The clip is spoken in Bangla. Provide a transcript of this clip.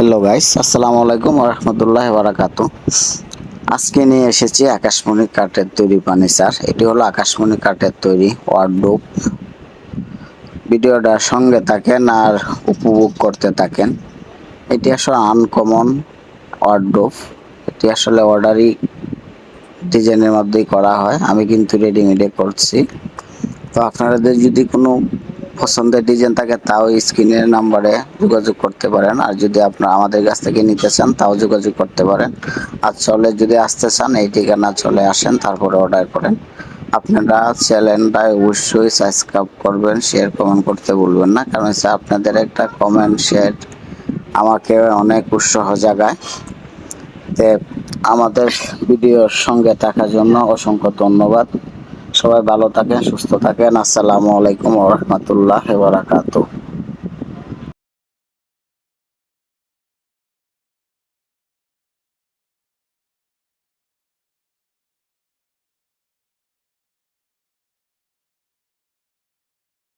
হ্যালো গাইস, আসসালামু আলাইকুম রহমতুল্লাহ বারাকাতু আজকে নিয়ে এসেছি আকাশমণি কাঠের তৈরি ফার্নিচার। এটি হলো আকাশমণি কাঠের তৈরি ওয়ার্ডরোব ভিডিওটার সঙ্গে থাকেন আর উপভোগ করতে থাকেন। এটি আসলে আনকমন ওয়ার্ডরোব এটি আসলে অর্ডারি ডিজাইনের মধ্যেই করা হয়। আমি কিন্তু রেডিমেডে করছি। তো আপনাদের যদি কোনো পছন্দের ডিজাইন থাকে তাও স্ক্রিনের নাম্বারে যোগাযোগ করতে পারেন। আর যদি আপনারা আমাদের কাছ থেকে নিতে চান, তাও যোগাযোগ করতে পারেন। আর চলে যদি আসতে চান, এই ঠিকানা চলে আসেন, তারপরে অর্ডার করেন। আপনারা চ্যানেলটা অবশ্যই সাবস্ক্রাইব করবেন শেয়ার কমেন্ট করতে ভুলবেন না। কারণ হচ্ছে আপনাদের একটা কমেন্ট শেয়ার আমাকে অনেক উৎসাহ জাগায়। তে আমাদের ভিডিওর সঙ্গে থাকার জন্য অসংখ্য ধন্যবাদ। সবাই ভালো থাকেন সুস্থ থাকেন। আসসালামু আলাইকুম রহমতুল্লাহ বারাকাতু